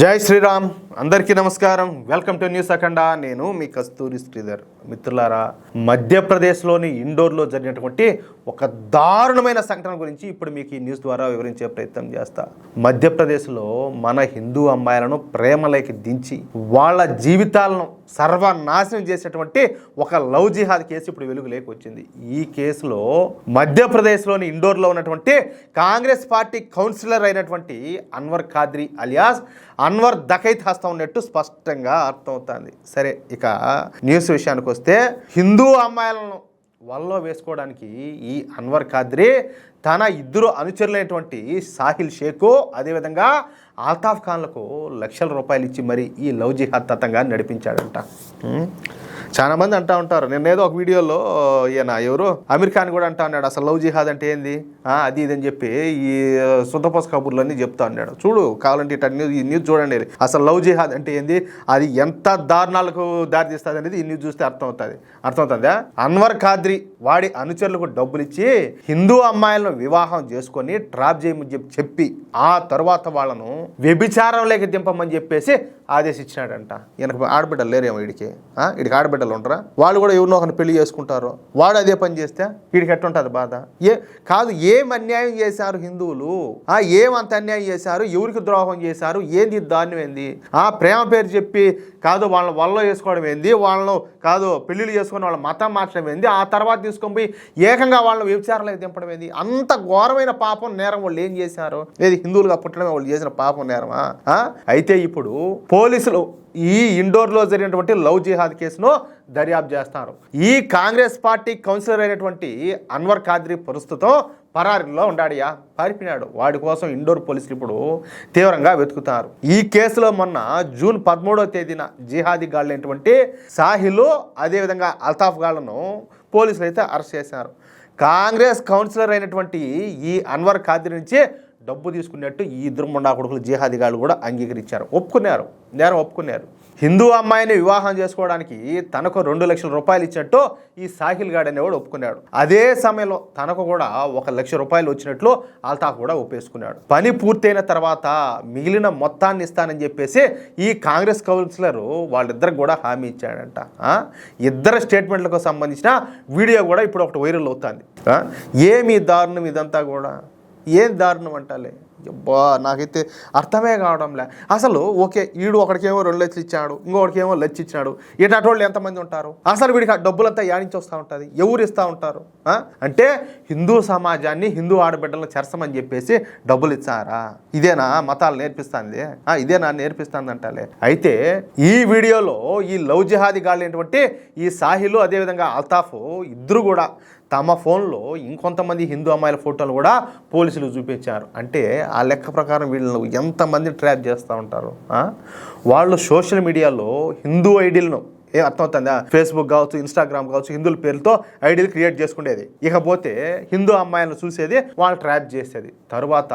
జై శ్రీరామ్. అందరికీ నమస్కారం. Welcome to news Akhanda. నేను మీ కస్తూరి శ్రీధర్. మిత్రులారా మధ్యప్రదేశ్లోని ఇండోర్లో జరిగినటువంటి ఒక దారుణమైన సంఘటన గురించి ఇప్పుడు మీకు ఈ న్యూస్ ద్వారా వివరించే ప్రయత్నం చేస్తా. మధ్యప్రదేశ్లో మన హిందూ అమ్మాయిలను ప్రేమలోకి దించి వాళ్ళ జీవితాలను సర్వనాశనం చేసేటువంటి ఒక లవ్ జిహాద్ కేసు ఇప్పుడు వెలుగులోకి వచ్చింది. ఈ కేసులో మధ్యప్రదేశ్లోని ఇండోర్లో ఉన్నటువంటి కాంగ్రెస్ పార్టీ కౌన్సిలర్ అయినటువంటి అన్వర్ ఖాద్రి అలియాస్ అన్వర్ దఖైత్ హస్తం ఉన్నట్టు స్పష్టంగా అర్థమవుతుంది. సరే ఇక న్యూస్ విషయానికి వస్తే హిందూ అమ్మాయిలను వల్లో వేసుకోవడానికి ఈ అన్వర్ ఖాద్రి తన ఇద్దరు అనుచరులైనటువంటి సాహిల్ షేకు అదేవిధంగా ఆల్తాఫ్ ఖాన్లకు లక్షల రూపాయలు ఇచ్చి మరి ఈ లవ్ జిహాద్ తతంగా నడిపించాడంట. చాలా మంది అంటా ఉంటారు. నేనేదో ఒక వీడియోలో ఈయన ఎవరు? అమీర్ ఖాన్ కూడా అంటా ఉన్నాడు అసలు లవ్ జిహాద్ అంటే ఏంది? ఆ, అది ఇది అని చెప్పి ఈ సుతపోస కబుర్లన్నీ చెప్తా ఉన్నాడు చూడు కావాలంటే ఇట్లా న్యూస్ ఈ న్యూస్ చూడండి. అసలు లవ్ జిహాద్ అంటే ఏంది? అది ఎంత దారుణాలకు దారి తీస్తుంది అనేది ఈ న్యూస్ చూస్తే అర్థమవుతుంది. అర్థమవుతుందా? అన్వర్ ఖాద్రి వాడి అనుచరులకు డబ్బులు ఇచ్చి హిందూ అమ్మాయిలను వివాహం చేసుకొని ట్రాప్ చేయమని చెప్పి చెప్పి ఆ తర్వాత వాళ్ళను వ్యభిచారం లేక దింపమని చెప్పేసి ఆదేశించినాడంట. ఈయనకు ఆడబిడ్డలు లేరేమో వీడికి ఆ? ఆడబిడ్డ ఆడబిడ్డలు ఉండరా? వాళ్ళు కూడా ఎవరినో ఒకరిని పెళ్ళి చేసుకుంటారు? వాడు అదే పని చేస్తే వీడికి ఎట్టుంటుంది బాధ? ఏ కాదు ఏం అన్యాయం చేశారు హిందువులు? ఆ ఏమంత అన్యాయం చేశారు? ఎవరికి ద్రోహం చేశారు? ఏంది దారుణం ఏంది? ఆ ప్రేమ పేరు చెప్పి కాదు వాళ్ళని వల్ల వేసుకోవడం ఏంది? వాళ్ళను కాదు పెళ్ళిళ్ళు చేసుకొని వాళ్ళ మతం మార్చడం ఏంది? ఆ తర్వాత తీసుకొని పోయి ఏకంగా వాళ్ళని వ్యభిచారాలకు దింపడం ఏంది? అంత ఘోరమైన పాపం నేరం వాళ్ళు ఏం చేశారు? ఏది హిందువులుగా పుట్టడమే వాళ్ళు చేసిన పాపం నేరమా? అయితే ఇప్పుడు పోలీసులు ఈ ఇండోర్లో జరిగినటువంటి లవ్ జిహాద్ కేసును దర్యాప్తు చేస్తారు. ఈ కాంగ్రెస్ పార్టీ కౌన్సిలర్ అయినటువంటి అన్వర్ ఖాద్రి ప్రస్తుతం పరారీలో ఉండాడియా పారిపోయినాడు. వాడి కోసం ఇండోర్ పోలీసులు ఇప్పుడు తీవ్రంగా వెతుకుతారు. ఈ కేసులో మొన్న జూన్ పదమూడవ తేదీన జిహాదీ గాళ్ళైనటువంటి సాహిలు అదేవిధంగా అల్తాఫ్ గాళ్ళను పోలీసులు అయితే అరెస్ట్ చేశారు. కాంగ్రెస్ కౌన్సిలర్ అయినటువంటి ఈ అన్వర్ ఖాద్రి నుంచి డబ్బు తీసుకున్నట్టు ఈ ఇద్దరు ముండా కొడుకులు జిహాదిగాళ్ళు కూడా అంగీకరించారు. ఒప్పుకున్నారు. నేరం ఒప్పుకున్నారు. హిందూ అమ్మాయిని వివాహం చేసుకోవడానికి తనకు రెండు లక్షల రూపాయలు ఇచ్చినట్టు ఈ సాహిల్ గాడ్ అనేవాడు ఒప్పుకున్నాడు. అదే సమయంలో తనకు కూడా ఒక లక్ష రూపాయలు వచ్చినట్లు అల్తాఫ్ కూడా ఒప్పేసుకున్నాడు. పని పూర్తయిన తర్వాత మిగిలిన మొత్తాన్ని ఇస్తానని చెప్పేసి ఈ కాంగ్రెస్ కౌన్సిలర్ వాళ్ళిద్దరికి కూడా హామీ ఇచ్చాడంట. ఇద్దరు స్టేట్మెంట్లకు సంబంధించిన వీడియో కూడా ఇప్పుడు ఒకటి వైరల్ అవుతుంది. ఏమి దారుణం ఇదంతా కూడా? ఏం దారుణం అంటాలే? అబ్బా నాకైతే అర్థమే కావడంలే. అసలు ఓకే ఈడు ఒకడికేమో రెండు లక్షలు ఇచ్చాడు ఇంకొకడికేమో లచ్చి ఇచ్చాడు ఇట్లాంటి వాళ్ళు ఎంతమంది ఉంటారు? అసలు వీడికి ఆ డబ్బులంతా యాడించి వస్తూ ఉంటుంది? ఎవరు ఇస్తూ ఉంటారు? అంటే హిందూ సమాజాన్ని హిందూ ఆడబిడ్డలను చెరసమని చెప్పేసి డబ్బులు ఇచ్చారా? ఇదేనా? మతాలు నేర్పిస్తుంది? ఇదేనా? నేర్పిస్తుంది అంటాలే అయితే ఈ వీడియోలో ఈ లవ్ జిహాది గాళ్ళైనటువంటి ఈ సాహిలు అదేవిధంగా అల్తాఫ్ ఇద్దరు కూడా తమ ఫోన్లో ఇంకొంతమంది హిందూ అమ్మాయిల ఫోటోలు కూడా పోలీసులు చూపించారు. అంటే ఆ లెక్క ప్రకారం వీళ్ళను ఎంతమంది ట్రాప్ చేస్తూ ఉంటారు వాళ్ళు సోషల్ మీడియాలో హిందూ ఐడియల్ను ఏ అర్థమవుతుందా? ఫేస్బుక్ కావచ్చు ఇన్స్టాగ్రామ్ కావచ్చు హిందువుల పేరుతో ఐడీలు క్రియేట్ చేసుకునేది ఇకపోతే హిందూ అమ్మాయిలను చూసేది వాళ్ళు ట్రాప్ చేసేది. తరువాత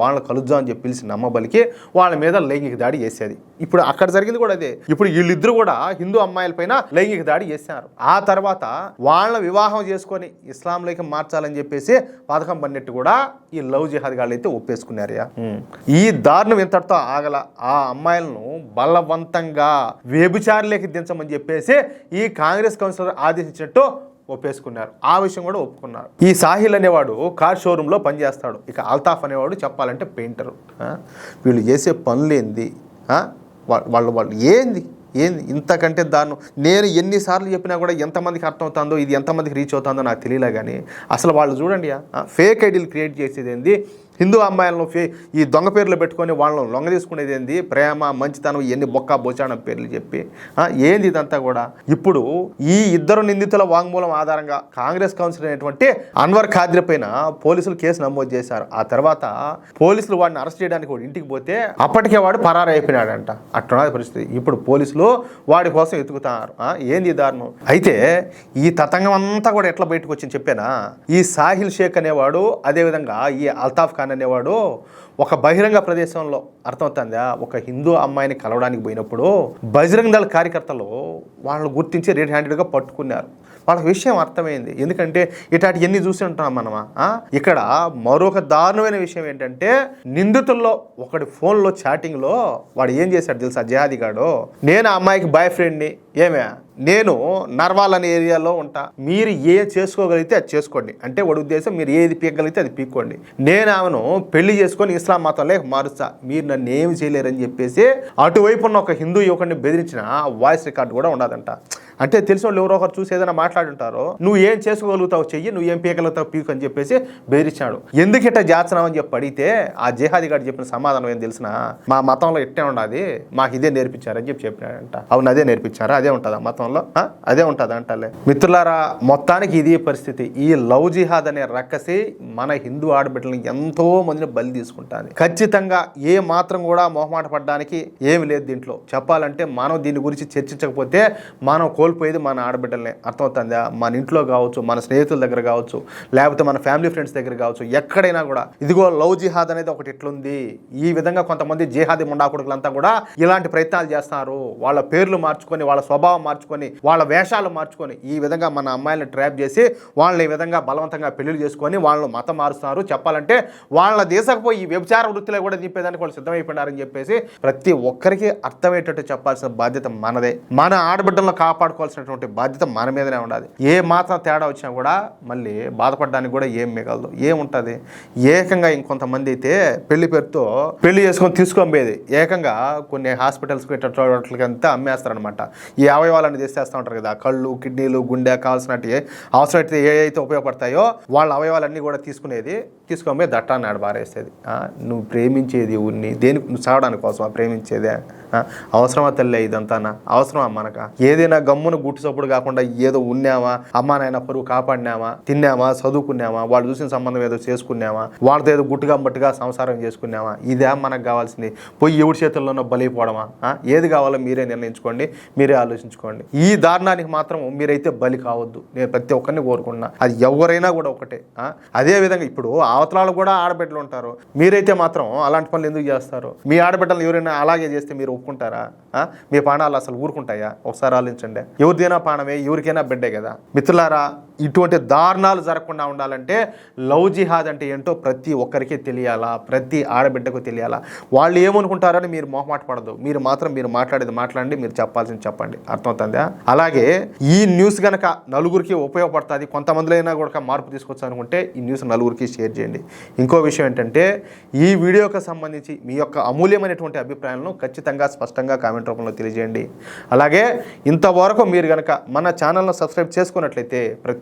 వాళ్ళని కలుద్దాం అని చెప్పి పిలిచి నమ్మబలికి వాళ్ళ మీద లైంగిక దాడి చేసేది. ఇప్పుడు అక్కడ జరిగింది కూడా అదే. ఇప్పుడు వీళ్ళిద్దరు కూడా హిందూ అమ్మాయిల పైన లైంగిక దాడి చేశారు ఆ తర్వాత వాళ్ళని వివాహం చేసుకొని ఇస్లాంలోకి మార్చాలని చెప్పేసి పథకం పన్నట్టు కూడా ఈ లవ్ జిహాద్ గాళ్ళు అయితే ఒప్పేసుకున్నారయ్యా ఈ దారుణం ఇంతటితో ఆగల ఆ అమ్మాయిలను బలవంతంగా వ్యభిచారులకి దించమని చెప్పేసి ఈ కాంగ్రెస్ కౌన్సిలర్ ఆదేశించినట్టు ఒప్పేసుకున్నారు. ఆ విషయం కూడా ఒప్పుకున్నారు. ఈ సాహిల్ అనేవాడు కార్ షోరూంలో పనిచేస్తాడు. ఇక అల్తాఫ్ అనేవాడు చెప్పాలంటే పెయింటరు. వీళ్ళు చేసే పనులేంది ఏంది? వాళ్ళు వాళ్ళు ఏంది? ఏంది? ఇంతకంటే దాన్ని నేను ఎన్నిసార్లు చెప్పినా కూడా ఎంతమందికి అర్థమవుతుందో ఇది ఎంతమందికి రీచ్ అవుతుందో నాకు తెలియలే కానీ అసలు వాళ్ళు చూడండి ఫేక్ ఐడీలు క్రియేట్ చేసేది ఏంది? హిందూ అమ్మాయిలను ఫే ఈ దొంగ పేర్లు పెట్టుకొని వాళ్ళని లొంగ తీసుకునేది ఏంది? ప్రేమ మంచితనం ఎన్ని బొక్క బోచాడం పేర్లు చెప్పి ఏంది ఇదంతా కూడా? ఇప్పుడు ఈ ఇద్దరు నిందితుల వాంగ్మూలం ఆధారంగా కాంగ్రెస్ కౌన్సిలర్ అయినటువంటి అన్వర్ ఖాద్రి పైన పోలీసులు కేసు నమోదు చేశారు. ఆ తర్వాత పోలీసులు వాడిని అరెస్ట్ చేయడానికి వాడు ఇంటికి పోతే అప్పటికే వాడు పరారు అయిపోయినాడంట. అట్లా పరిస్థితి. ఇప్పుడు పోలీసులు వాడి కోసం ఎతుకుతున్నారు ఏంది దారుణం? అయితే ఈ తతంగం అంతా కూడా ఎట్లా బయటకు వచ్చింది చెప్పానా? ఈ సాహిల్ షేక్ అనేవాడు అదేవిధంగా ఈ అల్తాఫ్ ఖాన్ అనేవాడు ఒక బహిరంగ ప్రదేశంలో అర్థమవుతుందా? ఒక హిందూ అమ్మాయిని కలవడానికి పోయినప్పుడు బజరంగ్ దళ కార్యకర్తలు వాళ్ళని గుర్తించి రెడ్ హ్యాండెడ్గా పట్టుకున్నారు. వాళ్ళ విషయం అర్థమైంది. ఎందుకంటే ఇటాటి ఎన్ని చూసి ఉంటాం మనమా? ఇక్కడ మరొక దారుణమైన విషయం ఏంటంటే నిందితుల్లో ఒకటి ఫోన్లో చాటింగ్లో వాడు ఏం చేశాడు తెలుసా? జహాది గాడు నేను ఆ అమ్మాయికి బాయ్ ఫ్రెండ్ని ఏమే? నేను నర్వాల్ అనే ఏరియాలో ఉంటా. మీరు ఏ చేసుకోగలిగితే అది చేసుకోండి. అంటే వాడి ఉద్దేశం మీరు ఏది పీకగలిగితే అది పీక్కోండి. నేను ఆమెను పెళ్ళి చేసుకొని ఇస్లాం మతంలో మారుస్తా. మీరు నన్ను ఏమి చేయలేరని చెప్పేసి అటువైపు ఉన్న ఒక హిందూ యువకుడిని బెదిరించిన వాయిస్ రికార్డు కూడా ఉండదంట. అంటే తెలిసిన వాళ్ళు ఎవరో ఒకరు చూసి ఏదైనా మాట్లాడుంటారో నువ్వు ఏం చేసుకోగలుగుతావు చెయ్యి నువ్వు ఏం పీకగలుగుతావు పీకు అని చెప్పేసి బెదిరించాడు ఎందుకు ఇట్ట చేస్తున్నావు అని చెప్పి అడిగితే ఆ జేహాది గారు చెప్పిన సమాధానం ఏం తెలిసిన మా మతంలో ఇట్టే ఉండాలి మాకు ఇదే నేర్పించారని చెప్పి చెప్పినాడంట. అవును అదే నేర్పించారా? అదే ఉంటుందా మతంలో? అదే ఉంటుంది అంటలే. మిత్రులారా మొత్తానికి ఇది పరిస్థితి. ఈ లవ్ జిహాద్ అనే రక్కసి మన హిందూ ఆడబిడ్డలను ఎంతో మందిని బలి తీసుకుంటుంది. ఖచ్చితంగా ఏ మాత్రం కూడా మొహమాట పడడానికి ఏమి లేదు దీంట్లో. చెప్పాలంటే మనం దీని గురించి చర్చించకపోతే మనం కోల్పోయేది మన ఆడబిడ్డలనే. అర్థమవుతుందా? మన ఇంట్లో కావచ్చు మన స్నేహితుల దగ్గర కావచ్చు లేకపోతే మన ఫ్యామిలీ ఫ్రెండ్స్ దగ్గర కావచ్చు ఎక్కడైనా కూడా. ఇదిగో లవ్ జిహాద్ అనేది ఒకటి ఇట్లుంది. ఈ విధంగా కొంతమంది జిహాదీ ముండాకుడుకులంతా కూడా ఇలాంటి ప్రయత్నాలు చేస్తున్నారు వాళ్ళ పేర్లు మార్చుకొని వాళ్ళ స్వభావం మార్చుకొని వాళ్ళ వేషాలు మార్చుకొని ఈ విధంగా మన అమ్మాయిలను ట్రాప్ చేసి వాళ్ళని ఈ విధంగా బలవంతంగా పెళ్ళి చేసుకొని వాళ్ళని మతం మారుస్తున్నారు చెప్పాలంటే వాళ్ళ దేశకపోయి ఈ వ్యభిచార వృత్తిలో కూడా దింపేదానికి వాళ్ళు సిద్ధమైపోయినారని చెప్పేసి ప్రతి ఒక్కరికి అర్థమయ్యేటట్టు చెప్పాల్సిన బాధ్యత మనదే. మన ఆడబిడ్డలను కాపాడుకోవాల్సినటువంటి బాధ్యత మన మీదనే ఉండాలి. ఏ మాత్రం తేడా వచ్చినా కూడా మళ్ళీ బాధపడడానికి కూడా ఏం మిగలదు. ఏముంటుంది? ఏకంగా ఇంకొంతమంది అయితే పెళ్ళి పేరుతో పెళ్ళి చేసుకొని తీసుకొని ఏకంగా కొన్ని హాస్పిటల్స్కి వాటికి అంతా అమ్మేస్తారనమాట ఈ అవయవాలను తీసేస్తూ ఉంటారు కదా. కళ్ళు కిడ్నీలు గుండె కావాల్సినట్టు అవసరమైతే ఏ అయితే ఉపయోగపడతాయో వాళ్ళ అవయవాలన్నీ కూడా తీసుకునేది తీసుకొని దట్టాన్ని ఆడ బారేసేది నువ్వు ప్రేమించేది ఉన్ని దేనికి నువ్వు సాగడానికి కోసం ప్రేమించేదే అవసరమా తల్లి ఇదంతానా? అవసరమా మనక? ఏదైనా గమ్మున గుట్టు సప్పుడు కాకుండా ఏదో ఉన్నామా? అమ్మా నాయన పరువు కాపాడినామా? తిన్నామా? చదువుకున్నామా? వాళ్ళు చూసిన సంబంధం ఏదో చేసుకున్నామా? వాళ్ళతో ఏదో గుట్టుగా మట్టుగా సంసారం చేసుకున్నామా? ఇదే మనకు కావాల్సింది. పోయి ఎవరి చేతుల్లోనో బలైపోవడమా? ఏది కావాలో మీరే నిర్ణయించుకోండి మీరే ఆలోచించుకోండి. ఈ దారుణానికి మాత్రం మీరైతే బలి కావద్దు. నేను ప్రతి ఒక్కరిని కోరుకున్నా అది ఎవరైనా కూడా ఒకటే. అదే విధంగా ఇప్పుడు అవతలాలు కూడా ఆడబిడ్డలు ఉంటారు. మీరైతే మాత్రం అలాంటి పనులు ఎందుకు చేస్తారు? మీ ఆడబిడ్డలు ఎవరైనా అలాగే చేస్తే మీరు ఒప్పుకుంటారా? మీ ప్రాణాలు అసలు ఊరుకుంటాయా? ఒకసారి ఆలోచించండి. ఎవరిదైనా పానమే ఎవరికైనా బిడ్డే కదా. మిత్రులారా ఇటువంటి దారుణాలు జరగకుండా ఉండాలంటే లవ్ జిహాద్ అంటే ఏంటో ప్రతి ఒక్కరికి తెలియాలా? ప్రతి ఆడబిడ్డకు తెలియాలా? వాళ్ళు ఏమనుకుంటారని మీరు మొహమాట పడదు మీరు మాత్రం మీరు మాట్లాడేది మాట్లాడండి మీరు చెప్పాల్సింది చెప్పండి. అర్థమవుతుందా? అలాగే ఈ న్యూస్ గనక నలుగురికి ఉపయోగపడుతుంది కొంతమందిలో అయినా కూడా మార్పు తీసుకొచ్చు అనుకుంటే ఈ న్యూస్ నలుగురికి షేర్ చేయండి. ఇంకో విషయం ఏంటంటే ఈ వీడియోకి సంబంధించి మీ యొక్క అమూల్యమైనటువంటి అభిప్రాయాలను ఖచ్చితంగా స్పష్టంగా కామెంట్ రూపంలో తెలియజేయండి. అలాగే ఇంతవరకు మీరు కనుక మన ఛానల్ను సబ్స్క్రైబ్ చేసుకున్నట్లయితే ప్రతి